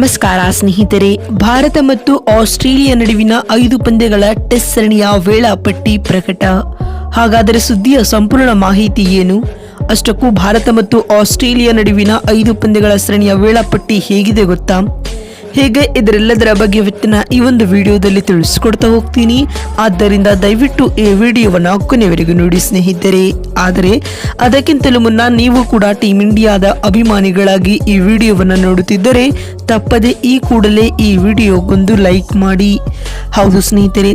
ನಮಸ್ಕಾರ ಸ್ನೇಹಿತರೆ, ಭಾರತ ಮತ್ತು ಆಸ್ಟ್ರೇಲಿಯಾ ನಡುವಿನ ಐದು ಪಂದ್ಯಗಳ ಟೆಸ್ಟ್ ಸರಣಿಯ ವೇಳಾಪಟ್ಟಿ ಪ್ರಕಟ. ಹಾಗಾದರೆ ಸುದ್ದಿಯ ಸಂಪೂರ್ಣ ಮಾಹಿತಿ ಏನು? ಅಷ್ಟಕ್ಕೂ ಭಾರತ ಮತ್ತು ಆಸ್ಟ್ರೇಲಿಯಾ ನಡುವಿನ ಐದು ಪಂದ್ಯಗಳ ಸರಣಿಯ ವೇಳಾಪಟ್ಟಿ ಹೇಗಿದೆ ಗೊತ್ತಾ? ಹೇಗೆ ಇದರೆಲ್ಲದರ ಬಗ್ಗೆ ಇವತ್ತಿನ ಈ ಒಂದು ವಿಡಿಯೋದಲ್ಲಿ ತಿಳಿಸ್ಕೊಡ್ತಾ ಹೋಗ್ತೀನಿ. ಆದ್ದರಿಂದ ದಯವಿಟ್ಟು ಈ ವಿಡಿಯೋವನ್ನು ಕೊನೆವರೆಗೂ ನೋಡಿ ಸ್ನೇಹಿತರೆ. ಆದರೆ, ಅದಕ್ಕಿಂತಲೂ ಮುನ್ನ ನೀವು ಕೂಡ ಟೀಮ್ ಇಂಡಿಯಾದ ಅಭಿಮಾನಿಗಳಾಗಿ ಈ ವಿಡಿಯೋವನ್ನು ನೋಡುತ್ತಿದ್ದರೆ, ತಪ್ಪದೆ ಈ ಕೂಡಲೇ ಈ ವಿಡಿಯೋಗೊಂದು ಲೈಕ್ ಮಾಡಿ. ಹೌದು ಸ್ನೇಹಿತರೆ,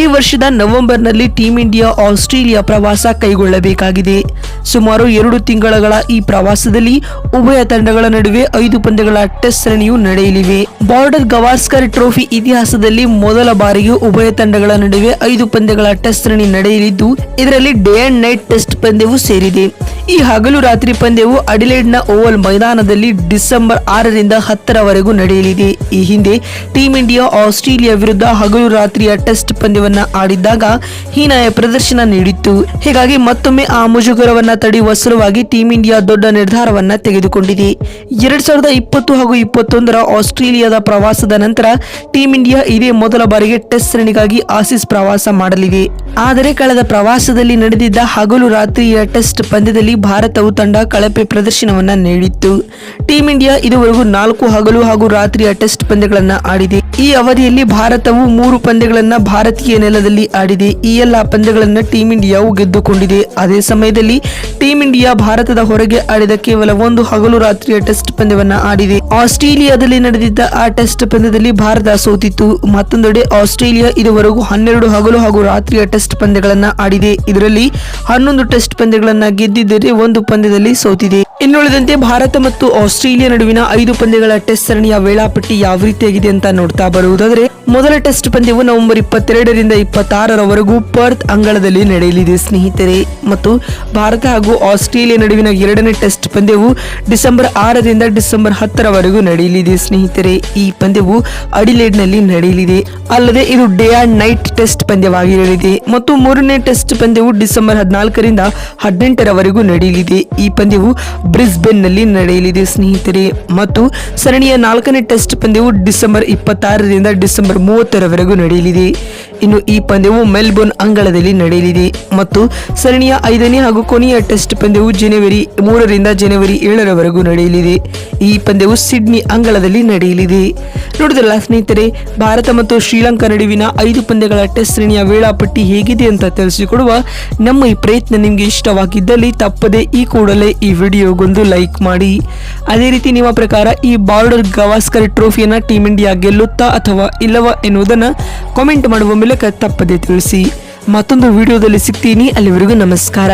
ಈ ವರ್ಷದ ನವೆಂಬರ್ನಲ್ಲಿ ಟೀಮ್ ಇಂಡಿಯಾ ಆಸ್ಟ್ರೇಲಿಯಾ ಪ್ರವಾಸ ಕೈಗೊಳ್ಳಬೇಕಾಗಿದೆ. ಸುಮಾರು ಎರಡು ತಿಂಗಳ ಈ ಪ್ರವಾಸದಲ್ಲಿ ಉಭಯ ತಂಡಗಳ ನಡುವೆ ಐದು ಪಂದ್ಯಗಳ ಟೆಸ್ಟ್ ಸರಣಿಯು ನಡೆಯಲಿವೆ. ಬಾರ್ಡರ್ ಗವಾಸ್ಕರ್ ಟ್ರೋಫಿ ಇತಿಹಾಸದಲ್ಲಿ ಮೊದಲ ಬಾರಿಗೆ ಉಭಯ ತಂಡಗಳ ನಡುವೆ ಐದು ಪಂದ್ಯಗಳ ಟೆಸ್ಟ್ ಸರಣಿ ನಡೆಯಲಿದ್ದು, ಇದರಲ್ಲಿ ಡೇ ಅಂಡ್ ನೈಟ್ ಟೆಸ್ಟ್ ಪಂದ್ಯವೂ ಸೇರಿದೆ. ಈ ಹಗಲು ರಾತ್ರಿ ಪಂದ್ಯವು ಅಡಿಲೇಡ್ನ ಓವಲ್ ಮೈದಾನದಲ್ಲಿ ಡಿಸೆಂಬರ್ ಆರರಿಂದ ಹತ್ತರವರೆಗೂ ನಡೆಯಲಿದೆ. ಈ ಹಿಂದೆ ಟೀಂ ಇಂಡಿಯಾ ಆಸ್ಟ್ರೇಲಿಯಾ ವಿರುದ್ಧ ಹಗಲು ರಾತ್ರಿಯ ಟೆಸ್ಟ್ ಪಂದ್ಯವನ್ನ ಆಡಿದ್ದಾಗ ಹೀನಾಯ ಪ್ರದರ್ಶನ ನೀಡಿತ್ತು. ಹೀಗಾಗಿ ಮತ್ತೊಮ್ಮೆ ಆ ಮುಜುಗರವನ್ನ ತಡೆಯುವ ಸಲುವಾಗಿ ಟೀಂ ಇಂಡಿಯಾ ದೊಡ್ಡ ನಿರ್ಧಾರವನ್ನ ತೆಗೆದುಕೊಂಡಿದೆ. ಎರಡ್ ಸಾವಿರದ ಇಪ್ಪತ್ತು ಹಾಗೂ ಇಪ್ಪತ್ತೊಂದರ ಆಸ್ಟ್ರೇಲಿಯಾದ ಪ್ರವಾಸದ ನಂತರ ಟೀಂ ಇಂಡಿಯಾ ಇದೇ ಮೊದಲ ಬಾರಿಗೆ ಟೆಸ್ಟ್ ಸರಣಿಗಾಗಿ ಆಸೀಸ್ ಪ್ರವಾಸ ಮಾಡಲಿದೆ. ಆದರೆ, ಕಳೆದ ಪ್ರವಾಸದಲ್ಲಿ ನಡೆದಿದ್ದ ಹಗಲು ರಾತ್ರಿಯ ಟೆಸ್ಟ್ ಪಂದ್ಯದಲ್ಲಿ ಭಾರತವು ತಂಡ ಕಳಪೆ ಪ್ರದರ್ಶನವನ್ನ ನೀಡಿತ್ತು. ಟೀಂ ಇಂಡಿಯಾ ಇದುವರೆಗೂ ನಾಲ್ಕು ಹಗಲು ಹಾಗೂ ರಾತ್ರಿಯ ಟೆಸ್ಟ್ ಪಂದ್ಯಗಳನ್ನು ಆಡಿದೆ. ಈ ಅವಧಿಯಲ್ಲಿ ಭಾರತವು ಮೂರು ಪಂದ್ಯಗಳನ್ನ ಭಾರತೀಯ ನೆಲದಲ್ಲಿ ಆಡಿದೆ. ಈ ಎಲ್ಲ ಪಂದ್ಯಗಳನ್ನ ಟೀಂ ಇಂಡಿಯಾವು ಗೆದ್ದುಕೊಂಡಿದೆ. ಅದೇ ಸಮಯದಲ್ಲಿ ಟೀಂ ಇಂಡಿಯಾ ಭಾರತದ ಹೊರಗೆ ಆಡಿದ ಕೇವಲ ಒಂದು ಹಗಲು ರಾತ್ರಿಯ ಟೆಸ್ಟ್ ಪಂದ್ಯವನ್ನ ಆಡಿದೆ. ಆಸ್ಟ್ರೇಲಿಯಾದಲ್ಲಿ ನಡೆದಿದ್ದ ಆ ಟೆಸ್ಟ್ ಪಂದ್ಯದಲ್ಲಿ ಭಾರತ ಸೋತಿತ್ತು. ಮತ್ತೊಂದೆಡೆ ಆಸ್ಟ್ರೇಲಿಯಾ ಇದುವರೆಗೂ ಹನ್ನೆರಡು ಹಗಲು ಹಾಗೂ ರಾತ್ರಿಯ ಟೆಸ್ಟ್ ಪಂದ್ಯಗಳನ್ನ ಆಡಿದೆ. ಇದರಲ್ಲಿ ಹನ್ನೊಂದು ಟೆಸ್ಟ್ ಪಂದ್ಯಗಳನ್ನ ಗೆದ್ದಿದ್ದರೆ ಒಂದು ಪಂದ್ಯದಲ್ಲಿ ಸೋತಿದೆ. ಇನ್ನುಳಿದಂತೆ ಭಾರತ ಮತ್ತು ಆಸ್ಟ್ರೇಲಿಯಾ ನಡುವಿನ ಐದು ಪಂದ್ಯಗಳ ಟೆಸ್ಟ್ ಸರಣಿಯ ವೇಳಾಪಟ್ಟಿ ಯಾವ ರೀತಿಯಾಗಿದೆ ಅಂತ ನೋಡ್ತಾ ಬರುವುದಾದರೆ ಮೊದಲ ಟೆಸ್ಟ್ ಪಂದ್ಯವು ನವೆಂಬರ್ ಇಪ್ಪತ್ತೆರಡರಿಂದ ಇಪ್ಪತ್ತಾರರವರೆಗೂ ಪರ್ತ್ ಅಂಗಳದಲ್ಲಿ ನಡೆಯಲಿದೆ, ಸ್ನೇಹಿತರೆ. ಮತ್ತು ಭಾರತ ಹಾಗೂ ಆಸ್ಟ್ರೇಲಿಯಾ ನಡುವಿನ ಎರಡನೇ ಟೆಸ್ಟ್ ಪಂದ್ಯವು ಡಿಸೆಂಬರ್ ಆರರಿಂದ ಡಿಸೆಂಬರ್ ಹತ್ತರವರೆಗೂ ನಡೆಯಲಿದೆ, ಸ್ನೇಹಿತರೆ. ಈ ಪಂದ್ಯವು ಅಡಿಲೇಡ್ನಲ್ಲಿ ನಡೆಯಲಿದೆ. ಅಲ್ಲದೆ ಇದು ಡೇ ಅಂಡ್ ನೈಟ್ ಟೆಸ್ಟ್ ಪಂದ್ಯವಾಗಿರಲಿದೆ. ಮತ್ತು ಮೂರನೇ ಟೆಸ್ಟ್ ಪಂದ್ಯವು ಡಿಸೆಂಬರ್ ಹದಿನಾಲ್ಕರಿಂದ ಹದಿನೆಂಟರವರೆಗೂ ನಡೆಯಲಿದೆ. ಈ ಪಂದ್ಯವು ಬ್ರಿಸ್ಬೆನ್ನಲ್ಲಿ ನಡೆಯಲಿದೆ, ಸ್ನೇಹಿತರೆ. ಮತ್ತು ಸರಣಿಯ ನಾಲ್ಕನೇ ಟೆಸ್ಟ್ ಪಂದ್ಯವು ಡಿಸೆಂಬರ್ ಇಪ್ಪತ್ತಾರರಿಂದ ಡಿಸೆಂಬರ್ ಮೂವತ್ತರವರೆಗೂ ನಡೆಯಲಿದೆ. ಇನ್ನು ಈ ಪಂದ್ಯವು ಮೆಲ್ಬೋರ್ನ್ ಅಂಗಳದಲ್ಲಿ ನಡೆಯಲಿದೆ ಮತ್ತು ಸರಣಿಯ ಐದನೇ ಹಾಗೂ ಕೊನೆಯ ಟೆಸ್ಟ್ ಪಂದ್ಯವು ಜನವರಿ ಮೂರರಿಂದ ಜನವರಿ ಏಳರವರೆಗೂ ನಡೆಯಲಿದೆ. ಈ ಪಂದ್ಯವು ಸಿಡ್ನಿ ಅಂಗಳದಲ್ಲಿ ನಡೆಯಲಿದೆ. ನೋಡಿದ್ರಲ್ಲ ಸ್ನೇಹಿತರೆ, ಭಾರತ ಮತ್ತು ಶ್ರೀಲಂಕಾ ನಡುವಿನ ಐದು ಪಂದ್ಯಗಳ ಟೆಸ್ಟ್ ಶ್ರೇಣಿಯ ವೇಳಾಪಟ್ಟಿ ಹೇಗಿದೆ ಅಂತ ತಿಳಿಸಿಕೊಡುವ ನಮ್ಮ ಈ ಪ್ರಯತ್ನ ನಿಮಗೆ ಇಷ್ಟವಾಗಿದ್ದಲ್ಲಿ ತಪ್ಪದೆ ಈ ಕೂಡಲೇ ಈ ವಿಡಿಯೋಗೊಂದು ಲೈಕ್ ಮಾಡಿ. ಅದೇ ರೀತಿ ನಿಮ್ಮ ಪ್ರಕಾರ ಈ ಬಾರ್ಡರ್ ಗವಾಸ್ಕರ್ ಟ್ರೋಫಿಯನ್ನು ಟೀಮ್ ಇಂಡಿಯಾ ಗೆಲ್ಲುತ್ತಾ ಅಥವಾ ಇಲ್ಲವಾ ಎನ್ನುವುದನ್ನು ಕಾಮೆಂಟ್ ಮಾಡುವ ಮೂಲಕ ತಪ್ಪದೆ ತಿಳಿಸಿ ಮತ್ತೊಂದು ವಿಡಿಯೋದಲ್ಲಿ ಸಿಗ್ತೀನಿ. ಅಲ್ಲಿವರೆಗೂ ನಮಸ್ಕಾರ.